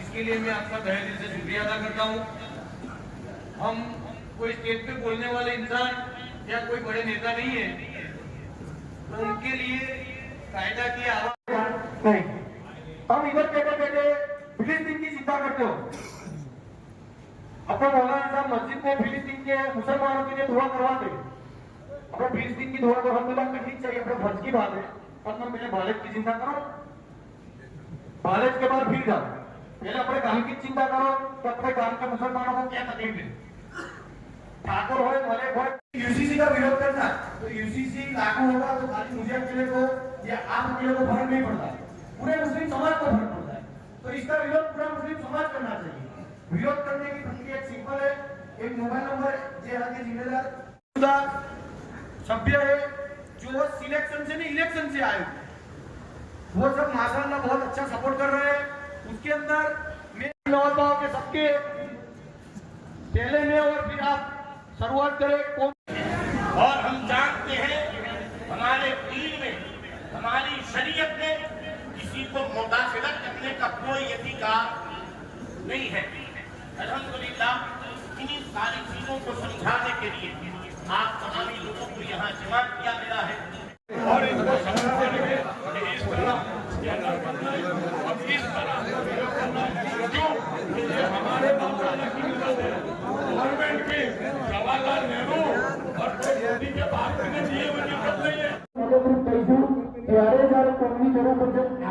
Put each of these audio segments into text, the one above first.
इसके लिए मैं आपका तहे दिल से शुक्रिया अदा करता हूँ। हम कोई स्टेज पे बोलने वाले इंसान या कोई बड़े नेता नहीं है। तो उनके लिए कायदा की आवाज़ नहीं। हम इधर बैठे बैठे फिलिस्तीन की चिंता करते हो। अपने मौलाना साहब मस्जिद में फिलिस्तीन के मुसलमानों के लिए दुआ करवाते अपने फिलिस्तीन की दुआ तो हम ठीक चाहिए अपने फ़र्ज़ की बात है। पर तुम पहले भारत की चिंता करो। भारत के बाद फिर जाओ पहले अपने गांव की चिंता करो तो अपने गांव के मुसलमानों को क्या तकलीफ है ठाकुर हो भले हो यूसीसी का विरोध करना तो यूसीसी लागू होगा तो खाली मुझे अकेले को या आप अकेले को फर्क नहीं पड़ता पूरे मुस्लिम समाज को फर्क पड़ता है तो इसका विरोध पूरा मुस्लिम समाज करना चाहिए विरोध करने की प्रक्रिया सिंपल है एक मोबाइल नंबर जे हाथे जिम्मेदार खुदा सभ्य है जो सिलेक्शन से नहीं इलेक्शन से आए हुए। वो सब माशाल्लाह बहुत अच्छा सपोर्ट कर रहे हैं। उसके अंदर मैं नौजवानों के सबके पहले में और फिर आप शुरुआत करें। कौन? और हम जानते हैं हमारे दीन में, हमारी शरीयत में किसी को मुदाखलत करने का कोई अधिकार नहीं है। अल्हम्दुलिल्लाह, इन्हीं सारी चीज़ों को समझाने के लिए आप तमामी लोगों को यहाँ जमा किया गया है। और इसको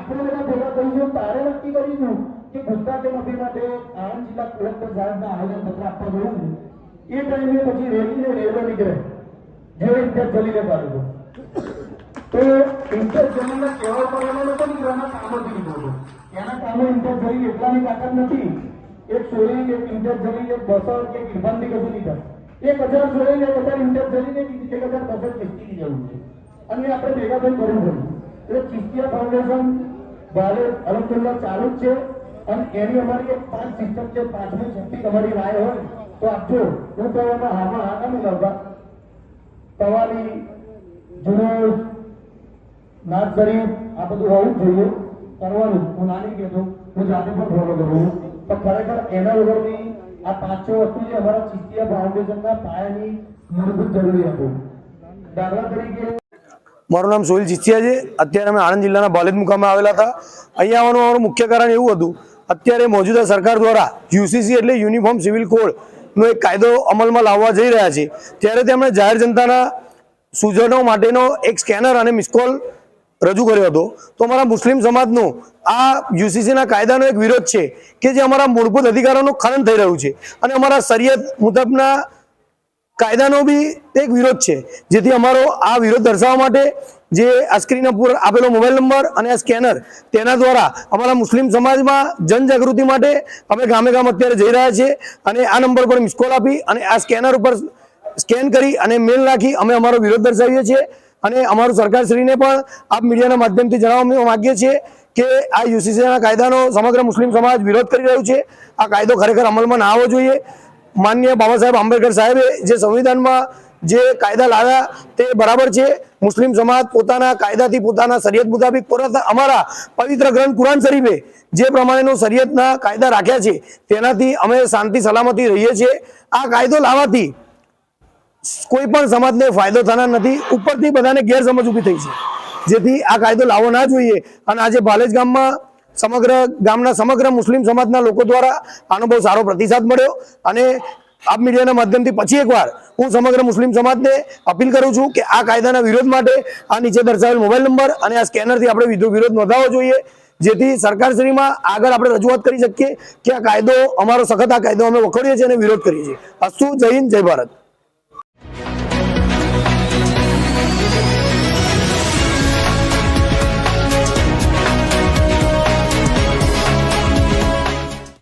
આપણે બધા ભેગા થઈશું. તારે નક્કી કરીશું કે ગુજરાત નદી માટે આણંદ જિલ્લા કલેક્ટર સાહેબના આયોજન પત્ર આપવા ગયું એ ટાઈમે પછી રેલીને રેલો નીકળે. જે ઇન્ટેજ જલીને પાડ્યો તો ઇન્ટેજ જમીનને કહેવા પર એનો લોકો નીકળવાના કામોથી નીકળ્યો એના કામો ઇન્ટેજ જલી એટલાની તાકાત નથી. એક સોરી એક ઇન્ટેજ જલી એક બસો કે ઇરફાનથી કશું નહીં એક હજાર સોરી એક હજાર ઇન્ટેજ જલીને એક હજાર બસો ચિસ્તીની જરૂર છે. અને આપણે ભેગા થઈ કરવું પડ્યું એટલે ચિસ્તિયા ફાઉન્ડેશન ભાલે અલહમદુલ્લા ચાલુ જ છે. અને એની અમારી એક પાંચ સિસ્ટમ છે. પાંચમી છઠ્ઠી તમારી રાય હોય, તો આપજો. હું તો એમાં હામાં હા નહીં લાવતા. તવાલી જુનૂસ નાથ શરીફ આ બધું હોવું જ જોઈએ. કરવાનું. હું ના નહીં કહેતો. હું જાતે પણ ફોલો કરું પણ ખરેખર એના વગરની આ પાંચ છ વસ્તુ જે અમારા ચિસ્તિયા ફાઉન્ડેશનના પાયાની મૂળભૂત જરૂરિયાતો. દાખલા તરીકે મારું નામ સોહિલ ચિસ્તિયા છે. અત્યારે અમે આણંદ જિલ્લાના બાલેદ મુકામે આવેલા હતા. અહીંયા આવવાનું અમારું મુખ્ય કારણ એવું હતું, અત્યારે મોજૂદા સરકાર દ્વારા યુસીસી એટલે યુનિફોર્મ સિવિલ કોડનો એક કાયદો અમલમાં લાવવા જઈ રહ્યા છે. ત્યારે તેમણે જાહેર જનતાના સૂચનો માટેનો એક સ્કેનર અને મિસકોલ રજૂ કર્યો હતો. તો અમારા મુસ્લિમ સમાજનો આ યુસીસીના કાયદાનો એક વિરોધ છે કે જે અમારા મૂળભૂત અધિકારોનું ખનન થઈ રહ્યું છે. અને અમારા શરિયત મુજબના કાયદાનો બી એક વિરોધ છે. જેથી અમારો આ વિરોધ દર્શાવવા માટે જે આ સ્ક્રીન ઉપર આપેલો મોબાઈલ નંબર અને આ સ્કેનર તેના દ્વારા અમારા મુસ્લિમ સમાજમાં જનજાગૃતિ માટે અમે ગામે ગામ અત્યારે જઈ રહ્યા છીએ અને આ નંબર પર મિસકોલ આપી અને આ સ્કેનર ઉપર સ્કેન કરી અને મેલ નાખી અમે અમારો વિરોધ દર્શાવીએ છીએ. અને અમારું સરકારશ્રીને પણ આપ મીડિયાના માધ્યમથી જણાવવા માગીએ છીએ કે આ યુસીસીના કાયદાનો સમગ્ર મુસ્લિમ સમાજ વિરોધ કરી રહ્યું છે. આ કાયદો ખરેખર અમલમાં ના આવવો જોઈએ. માન્ય બાબા સાહેબ આંબેડકર સાહેબે જે સંવિધાનમાં જે કાયદા લાવ્યા તે બરાબર છે. મુસ્લિમ સમાજ પોતાના કાયદાથી પોતાના શરીયત મુતાબિક પોતાના અમારા પવિત્ર ગ્રંથ કુરાન શરીફે જે પ્રમાણેનો શરિયતના કાયદા રાખ્યા છે તેનાથી અમે શાંતિ સલામતી રહીએ છીએ. આ કાયદો લાવવાથી કોઈ પણ સમાજને ફાયદો થનાર નથી. ઉપરથી બધાને ગેરસમજ ઊભી થઈ છે. જેથી આ કાયદો લાવવો ના જોઈએ. અને આજે ભાલેજ ગામમાં સમગ્ર ગામના સમગ્ર મુસ્લિમ સમાજના લોકો દ્વારા આનો બહુ સારો પ્રતિસાદ મળ્યો અને આપ મીડિયાના માધ્યમથી પછી એકવાર હું સમગ્ર મુસ્લિમ સમાજને અપીલ કરું છું કે આ કાયદાના વિરોધ માટે આ નીચે દર્શાવેલ મોબાઈલ નંબર અને આ સ્કેનરથી આપણે વિરોધ નોંધાવવો જોઈએ. જેથી સરકારશ્રીમાં આગળ આપણે રજૂઆત કરી શકીએ કે આ કાયદો અમારો સખત આ કાયદો અમે વખોડીએ છીએ અને વિરોધ કરીએ છીએ. અસ્તુ, જય હિન્દ, જય ભારત.